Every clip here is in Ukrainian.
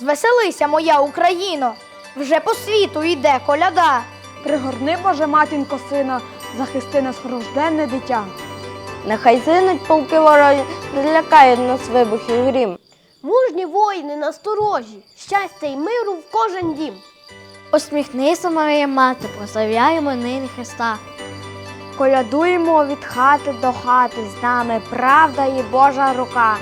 Звеселися, моя Україно! Вже по світу йде коляда. Пригорни, Боже, матінко сина, захисти нас рожденне дитя. Нехай зинуть полки ворожі, не злякають нас вибух і грім. Мужні воїни насторожі, щастя й миру в кожен дім. Усміхнися, Марія Мати, прославляємо нині Христа. Колядуємо від хати до хати, з нами правда і Божа рука.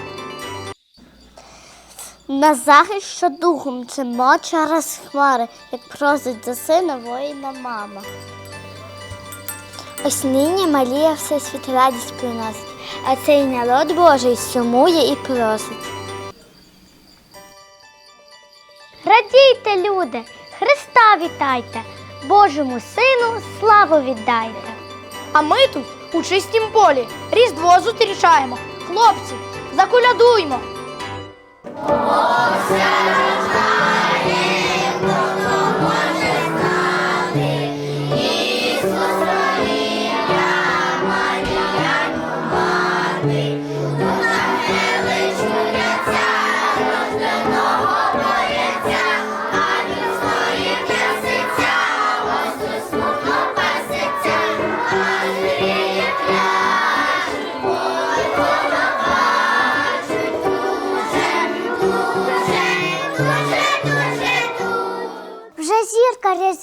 На захист що духом чимо через хмари, як просить за сина воїна мама. Ось нині Марія все світ радість приносить, а цей народ Божий сумує і просить. Радійте, люди, Христа вітайте, Божому сину славу віддайте. А ми тут у чистім полі Різдво зустрічаємо. Хлопці, заколядуймо. Вже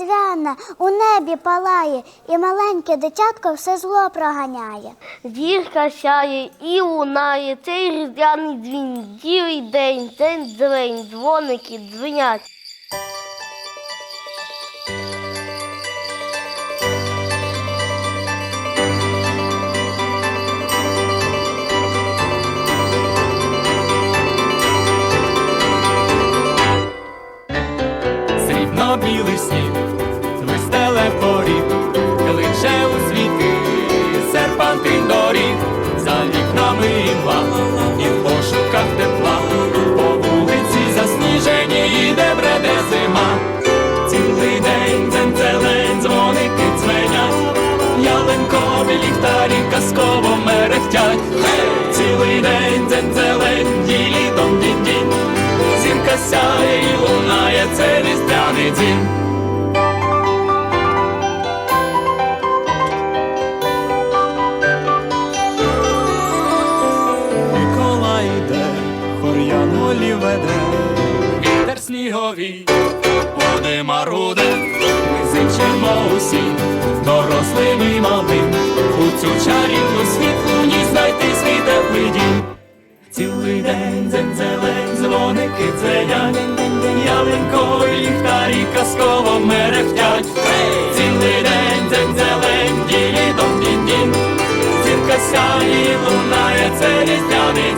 різдвяна у небі палає, і маленьке дитятко все зло проганяє. Зірка сяє і лунає, цей різдвяний дзвін, дівий день, день зелень, дзвоники дзвенять. Білий сніг, і в пошуках тепла, по вулиці засніжені, іде бреде зима, цілий день дзень-зелень, дзвоники дзвенять, ялинкові ліхтарі казково мерехтять, цілий день дзень-зелень, ділі-дом дінь-дінь, зірка сяє і лунає, це різдвяний дім. веде, вітер снігові, води маруде, ми зичимо усі, дорослим і малим, у цю чарівну світлу ні знайти свій теплий дім. Цілий день дзень зелень, дзвоники дзвенять, ялинкові ліхтарі казково мерехтять. Цілий день дзень зелень, ділі дом дін дін, зірка сяє, лунає, це різдвяний